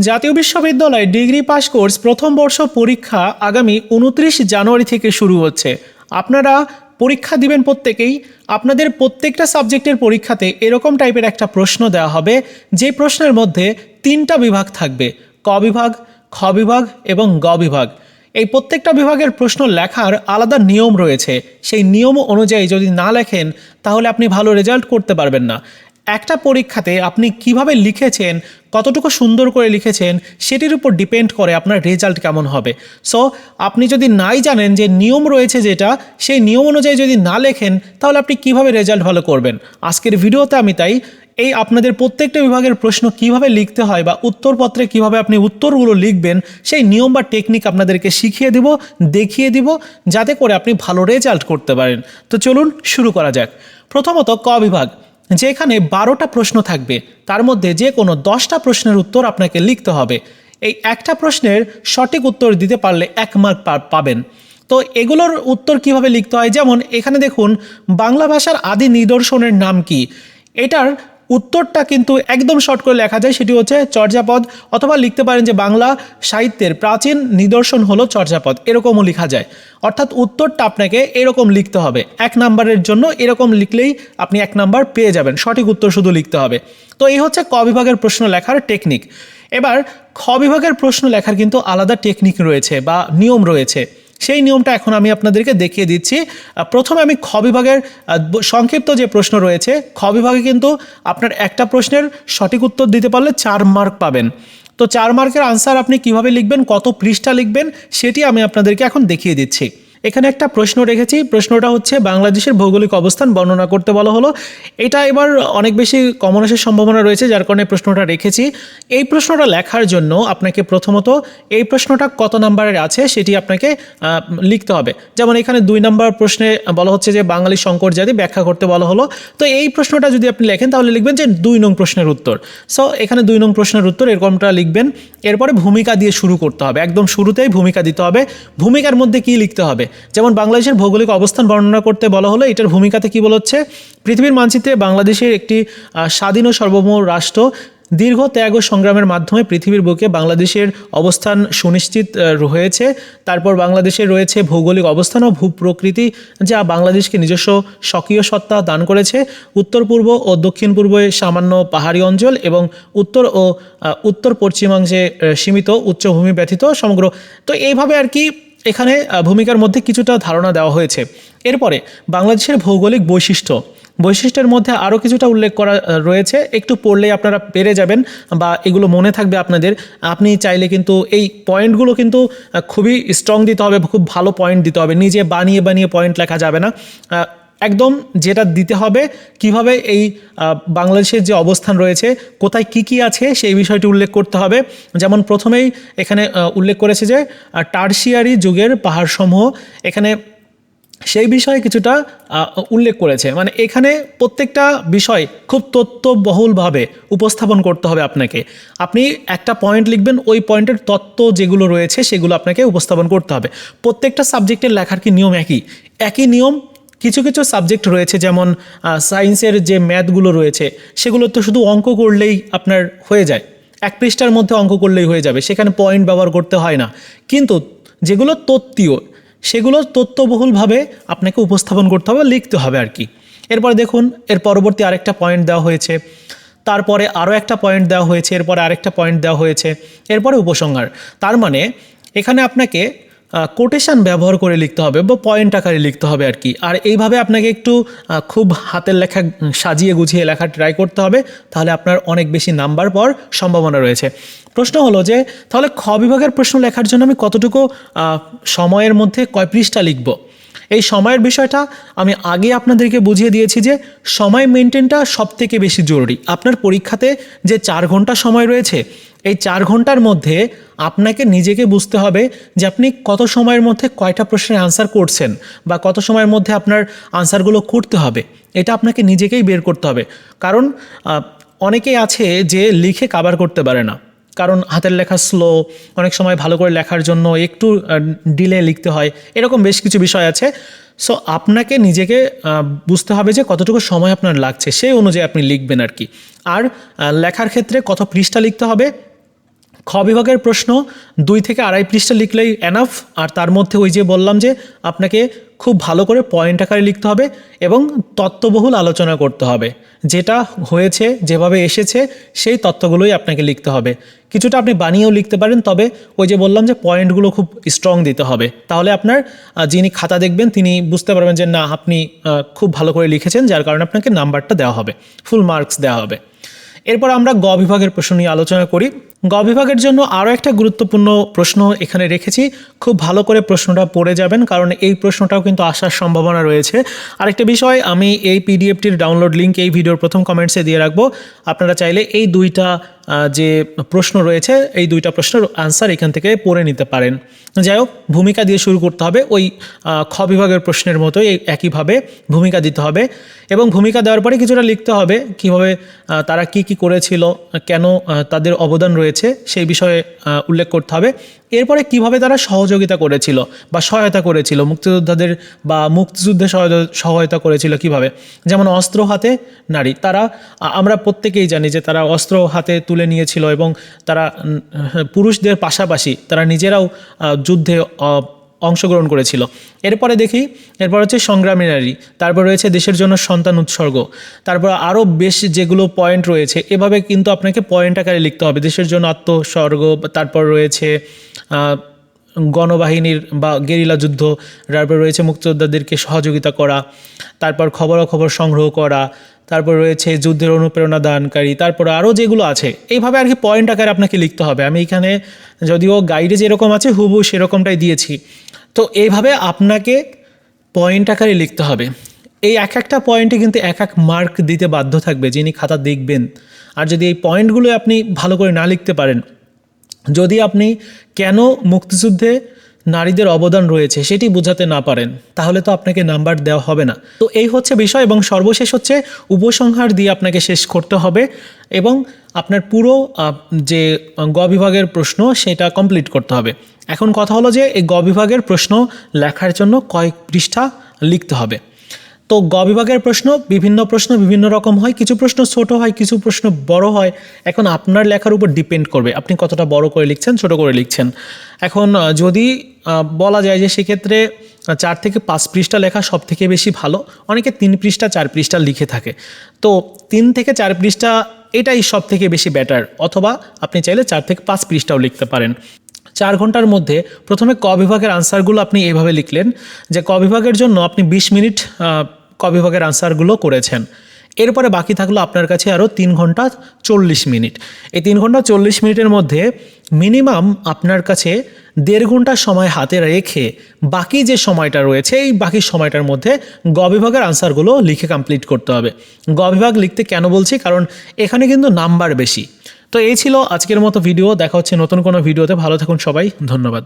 জাতীয় বিশ্ববিদ্যালয় degree pass course প্রথম বর্ষ পরীক্ষা আগামী উনত্রিশ জানুয়ারি থেকে শুরু হচ্ছে। আপনারা পরীক্ষা দিবেন প্রত্যেকেই। আপনাদের প্রত্যেকটা সাবজেক্টের পরীক্ষাতে এরকম টাইপের একটা প্রশ্ন দেওয়া হবে। যে প্রশ্নের মধ্যে তিনটা বিভাগ থাকবে। ক বিভাগ, খ বিভাগ এবং গ বিভাগ। এই প্রত্যেকটা বিভাগের প্রশ্ন লেখার আলাদা নিয়ম রয়েছে। সেই নিয়ম অনুযায়ী যদি না লেখেন, তাহলে আপনি ভালো রেজাল্ট করতে পারবেন না। একটা পরীক্ষাতে আপনি কীভাবে লিখেছেন, কতটুকু সুন্দর করে লিখেছেন, সেটির উপর ডিপেন্ড করে আপনার রেজাল্ট কেমন হবে। সো আপনি যদি নাই জানেন যে নিয়ম রয়েছে যেটা, সেই নিয়ম অনুযায়ী যদি না লেখেন, তাহলে আপনি কীভাবে রেজাল্ট ভালো করবেন? আজকের ভিডিওতে আমি তাই এই আপনাদের প্রত্যেকটা বিভাগের প্রশ্ন কীভাবে লিখতে হয় বা উত্তরপত্রে কীভাবে আপনি উত্তরগুলো লিখবেন, সেই নিয়ম বা টেকনিক আপনাদেরকে শিখিয়ে দিব, দেখিয়ে দিব, যাতে করে আপনি ভালো রেজাল্ট করতে পারেন। তো চলুন শুরু করা যাক। প্রথমত ক বিভাগ। যেখানে বারোটা প্রশ্ন থাকবে, তার মধ্যে যে কোনো দশটা প্রশ্নের উত্তর আপনাকে লিখতে হবে। এই একটা প্রশ্নের সঠিক উত্তর দিতে পারলে এক মার্ক পাবেন। তো এগুলোর উত্তর কীভাবে লিখতে হয়? যেমন এখানে দেখুন, বাংলা ভাষার আদি নিদর্শনের নাম কি? এটার উত্তরটা কিন্তু একদম শর্ট করে লেখা যায়, সেটি হচ্ছে চর্যাপদ, অথবা লিখতে পারেন যে বাংলা সাহিত্যের প্রাচীন নিদর্শন হলো চর্যাপদ, এরকমও লেখা যায়। অর্থাৎ উত্তরটা আপনাকে এরকম লিখতে হবে, এক নাম্বারের জন্য এরকম লিখলেই আপনি এক নাম্বার পেয়ে যাবেন, সঠিক উত্তর শুধু লিখতে হবে। তো এই হচ্ছে ক বিভাগের প্রশ্ন লেখার টেকনিক এবার, খ বিভাগের প্রশ্ন লেখার কিন্তু আলাদা টেকনিক রয়েছে বা নিয়ম রয়েছে। সেই নিয়মটা এখন আমি আপনাদেরকে দেখিয়ে দিচ্ছি। প্রথমে আমি খ বিভাগের সংক্ষিপ্ত যে প্রশ্ন রয়েছে, খ বিভাগে কিন্তু আপনার একটা প্রশ্নের সঠিক উত্তর দিতে পারলে চার মার্ক পাবেন। তো চার মার্কের আনসার আপনি কীভাবে লিখবেন, কত পৃষ্ঠা লিখবেন, সেটি আমি আপনাদেরকে এখন দেখিয়ে দিচ্ছি। এখানে একটা প্রশ্ন রেখেছি। প্রশ্নটা হচ্ছে, বাংলাদেশের ভৌগোলিক অবস্থান বর্ণনা করতে বলা হলো। এটা এবার অনেক বেশি কমন আসার সম্ভাবনা রয়েছে, যার কারণে প্রশ্নটা রেখেছি। এই প্রশ্নটা লেখার জন্য আপনাকে প্রথমত এই প্রশ্নটা কত নাম্বারের আছে সেটি আপনাকে লিখতে হবে। যেমন এখানে দুই নাম্বার প্রশ্নে বলা হচ্ছে যে, বাঙালি সংকর জাতি ব্যাখ্যা করতে বলা হলো। তো এই প্রশ্নটা যদি আপনি লেখেন, তাহলে লিখবেন যে, দুই নং প্রশ্নের উত্তর। সো, এখানে দুই নং প্রশ্নের উত্তর, এরকমটা লিখবেন। এরপরে ভূমিকা দিয়ে শুরু করতে হবে। একদম শুরুতেই ভূমিকা দিতে হবে। ভূমিকার মধ্যে কি লিখতে হবে? যেমন বাংলাদেশের ভৌগোলিক অবস্থান বর্ণনা করতে বলা হলো, এটার ভূমিকাতে কি বলা হচ্ছে পৃথিবীর মানচিত্রে বাংলাদেশের একটি স্বাধীন ও সার্বভৌম রাষ্ট্র দীর্ঘ ত্যাগ ও সংগ্রামের মাধ্যমে পৃথিবীর বুকে বাংলাদেশের অবস্থান সুনিশ্চিত হয়েছে তারপর বাংলাদেশের রয়েছে ভৌগোলিক অবস্থান ও ভূপ্রকৃতি, যা বাংলাদেশকে নিজস্ব স্বকীয় সত্তা দান করেছে। উত্তর পূর্ব ও দক্ষিণ পূর্বে সামান্য পাহাড়ি অঞ্চল এবং উত্তর ও উত্তর পশ্চিমাংশে সীমিত উচ্চভূমি ব্যতীত সমগ্র। তো এইভাবে আর কি এখানে ভূমিকার মধ্যে কিছুটা ধারণা দেওয়া হয়েছে। এরপরে, বাংলাদেশের ভৌগোলিক বৈশিষ্ট্য। বৈশিষ্ট্যের মধ্যে আরও কিছুটা উল্লেখ করা রয়েছে। একটু পড়লেই আপনারা পেরে যাবেন বা এগুলো মনে থাকবে আপনাদের। আপনি চাইলে কিন্তু এই পয়েন্টগুলো কিন্তু খুবই স্ট্রং দিতে হবে, খুব ভালো পয়েন্ট দিতে হবে। নিজে বানিয়ে বানিয়ে পয়েন্ট লেখা যাবে না। একদম যেটা দিতে হবে, কীভাবে এই বাংলাদেশের যে অবস্থান রয়েছে, কোথায় কি কি আছে, সেই বিষয়টি উল্লেখ করতে হবে। যেমন প্রথমেই এখানে উল্লেখ করেছে যে টার্সিয়ারি যুগের পাহাড়সমূহ এখানে সেই বিষয়ে কিছুটা উল্লেখ করেছে। মানে এখানে প্রত্যেকটা বিষয় খুব তথ্যবহুলভাবে উপস্থাপন করতে হবে আপনাকে। আপনি একটা পয়েন্ট লিখবেন, ওই পয়েন্টের তত্ত্ব যেগুলো রয়েছে, সেগুলো আপনাকে উপস্থাপন করতে হবে। প্রত্যেকটা সাবজেক্টের লেখার কি নিয়ম একই? একই নিয়ম কিছু কিছু সাবজেক্ট রয়েছে যেমন সায়েন্সের যে ম্যাথগুলো রয়েছে, সেগুলো তো শুধু অঙ্ক করলেই আপনার হয়ে যায়। এক পৃষ্ঠার মধ্যে অঙ্ক করলেই হয়ে যাবে, সেখানে পয়েন্ট ব্যবহার করতে হয় না। কিন্তু যেগুলো তত্ত্বীয়, সেগুলো তত্ত্ববহুলভাবে আপনাকে উপস্থাপন করতে হবে, লিখতে হবে আর কি। এরপরে দেখুন, এর পরবর্তী আরেকটা পয়েন্ট দেওয়া হয়েছে, তারপরে আরও একটা পয়েন্ট দেওয়া হয়েছে, এরপরে আরেকটা পয়েন্ট দেওয়া হয়েছে, এরপরে উপসংহার। তার মানে এখানে আপনাকে কোটেশন ব্যবহার করে লিখতে হবে বা পয়েন্ট আকারে লিখতে হবে আর কি। আর এইভাবে আপনাকে একটু খুব হাতের লেখা সাজিয়ে গুছিয়ে লেখা ট্রাই করতে হবে, তাহলে আপনার অনেক বেশি নাম্বার পাওয়ার সম্ভাবনা রয়েছে। প্রশ্ন হলো যে, তাহলে খ বিভাগের প্রশ্ন লেখার জন্য আমি কতটুকু সময়ের মধ্যে কয় পৃষ্ঠা লিখব? এই সময়ের বিষয়টা আমি আগে আপনাদেরকে বুঝিয়ে দিয়েছি যে সময় মেনটেনটা সব থেকে বেশি জরুরি। আপনার পরীক্ষাতে যে চার ঘণ্টা সময় রয়েছে, এই চার ঘণ্টার মধ্যে আপনাকে নিজেকে বুঝতে হবে যে আপনি কত সময়ের মধ্যে কয়টা প্রশ্নের আনসার করছেন বা কত সময়ের মধ্যে আপনার আনসারগুলো করতে হবে। এটা আপনাকে নিজেকেই বের করতে হবে। কারণ অনেকেই আছে যে লিখে কাবার করতে পারে না। কারণ হাতের লেখা স্লো অনেক সময় ভালো করে লেখার জন্য একটু ডিলে লিখতে হয়, এরকম বেশ কিছু বিষয় আছে। সো আপনাকে নিজেকে বুঝতে হবে যে কতটুকু সময় আপনার লাগছে, সেই অনুযায়ী আপনি লিখবেন আর কি। আর লেখার ক্ষেত্রে কত পৃষ্ঠা লিখতে হবে? খ বিভাগের প্রশ্ন, দুই থেকে আড়াই পৃষ্ঠা লিখলেই এনাফ আর তার মধ্যে ওই যে বললাম যে আপনাকে খুব ভালো করে পয়েন্ট আকারে লিখতে হবে এবং তত্ত্ববহুল আলোচনা করতে হবে। যেটা হয়েছে, যেভাবে এসেছে, সেই তত্ত্বগুলোই আপনাকে লিখতে হবে। কিছুটা আপনি বানিয়েও লিখতে পারেন, তবে ওই যে বললাম যে পয়েন্টগুলো খুব স্ট্রং দিতে হবে। তাহলে আপনার যিনি খাতা দেখবেন, তিনি বুঝতে পারবেন যে না, আপনি খুব ভালো করে লিখেছেন, যার কারণে আপনাকে নাম্বারটা দেওয়া হবে ফুল মার্কস দেওয়া হবে। এরপর আমরা গ বিভাগের প্রশ্ন নিয়ে আলোচনা করি। গ বিভাগের জন্য আরও একটা গুরুত্বপূর্ণ প্রশ্ন এখানে রেখেছি। খুব ভালো করে প্রশ্নটা পড়ে যাবেন, কারণ এই প্রশ্নটাও কিন্তু আসার সম্ভাবনা রয়েছে। আরেকটা বিষয়, আমি এই পিডিএফটির ডাউনলোড লিঙ্ক এই ভিডিওর প্রথম কমেন্টসে দিয়ে রাখব। আপনারা চাইলে এই দুইটা যে প্রশ্ন রয়েছে, এই দুইটা প্রশ্নের আনসার এখান থেকে পড়ে নিতে পারেন। যাই হোক, ভূমিকা দিয়ে শুরু করতে হবে। ওই খ বিভাগের প্রশ্নের মতোই একইভাবে ভূমিকা দিতে হবে। এবং ভূমিকা দেওয়ার পরে কিছুটা লিখতে হবে, কীভাবে তারা কি কি করেছিল, কেন তাদের অবদান রয়েছে। সেই বিষয়ে উল্লেখ করতে হবে। এরপরে কীভাবে তারা সহযোগিতা করেছিল বা সহায়তা করেছিল, মুক্তিযোদ্ধাদের বা মুক্তিযুদ্ধে সহায়তা- করেছিল কীভাবে? যেমন অস্ত্র হাতে নারী, তারা আমরা প্রত্যেকেই জানি যে তারা অস্ত্র হাতে তুলে নিয়েছিল এবং তারা পুরুষদের পাশাপাশি তারা নিজেরাও যুদ্ধে অংশগ্রহণ করেছিল। এরপরে দেখি, এরপর হচ্ছে সংগ্রামী নারী, তারপর রয়েছে দেশের জন্য সন্তান উৎসর্গ। তারপর আরও বেশ যেগুলো পয়েন্ট রয়েছে, এভাবে কিন্তু আপনাকে পয়েন্ট আকারে লিখতে হবে। দেশের জন্য আত্মস্বর্গ, তারপর রয়েছে গণবাহিনীর বা গেরিলা যুদ্ধ, তারপর রয়েছে মুক্তিযোদ্ধাদেরকে সহযোগিতা করা, তারপর খবরাখবর সংগ্রহ করা তারপর রয়েছে যুদ্ধের অনুপ্রেরণা দানকারী, তারপর আরও যেগুলো আছে, এইভাবে আর কি পয়েন্ট আকারে আপনাকে লিখতে হবে। আমি এখানে যদিও গাইডে যেরকম আছে হুবু সেরকমটাই দিয়েছি। তো এইভাবে আপনাকে পয়েন্ট আকারে লিখতে হবে। এই এক একটা পয়েন্টে কিন্তু এক এক মার্ক দিতে বাধ্য থাকবে, যিনি খাতা দেখবেন। আর যদি এই পয়েন্টগুলো আপনি ভালো করে না লিখতে পারেন, যদি আপনি কেন মুক্তিযুদ্ধে নারীদের অবদান রয়েছে, সেটি বোঝাতে না পারেন, তাহলে তো আপনাকে নাম্বার দেওয়া হবে না। তো এই হচ্ছে বিষয় এবং সর্বশেষ হচ্ছে উপসংহার দিয়ে আপনাকে শেষ করতে হবে এবং আপনার পুরো যে গ বিভাগের প্রশ্ন সেটা কমপ্লিট করতে হবে। এখন কথা হলো যে এই গ বিভাগের প্রশ্ন লেখার জন্য কয়েক পৃষ্ঠা লিখতে হবে। তো গ বিভাগের প্রশ্ন বিভিন্ন প্রশ্ন বিভিন্ন রকম হয় কিছু প্রশ্ন ছোট হয় কিছু প্রশ্ন বড় হয়। এখন আপনার লেখার উপর ডিপেন্ড করবে। আপনি কতটা বড় করে লিখছেন ছোট করে লিখছেন। এখন যদি বলা যায় যে সেক্ষেত্রে চার থেকে পাঁচ পৃষ্ঠা লেখা সব থেকে বেশি ভালো। অনেকে তিন পৃষ্ঠা চার পৃষ্ঠা লিখে থাকে। তো তিন থেকে চার পৃষ্ঠা এটাই সব থেকে বেশি বেটার অথবা আপনি চাইলে চার থেকে পাঁচ পৃষ্ঠাও লিখতে পারেন। চার ঘণ্টার মধ্যে প্রথমে ক বিভাগের আনসারগুলো আপনি এইভাবে লিখলেন যে ক বিভাগের জন্য আপনি বিশ মিনিট আহ, ক বিভাগের আনসারগুলো করেছেন। এরপরে বাকি থাকল আপনার কাছে আরও তিন ঘণ্টা চল্লিশ মিনিট। এই তিন ঘণ্টা চল্লিশ মিনিটের মধ্যে মিনিমাম আপনার কাছে দেড় ঘণ্টা সময় হাতে রেখে বাকি যে সময়টা রয়েছে, এই বাকি সময়টার মধ্যে গ বিভাগের আনসারগুলো লিখে কমপ্লিট করতে হবে। গ বিভাগ লিখতে কেন বলছি? কারণ এখানে কিন্তু নাম্বার বেশি। তো এই ছিল আজকের মতো ভিডিও। দেখা হচ্ছে নতুন কোনো ভিডিওতে। ভালো থাকুন সবাই। ধন্যবাদ।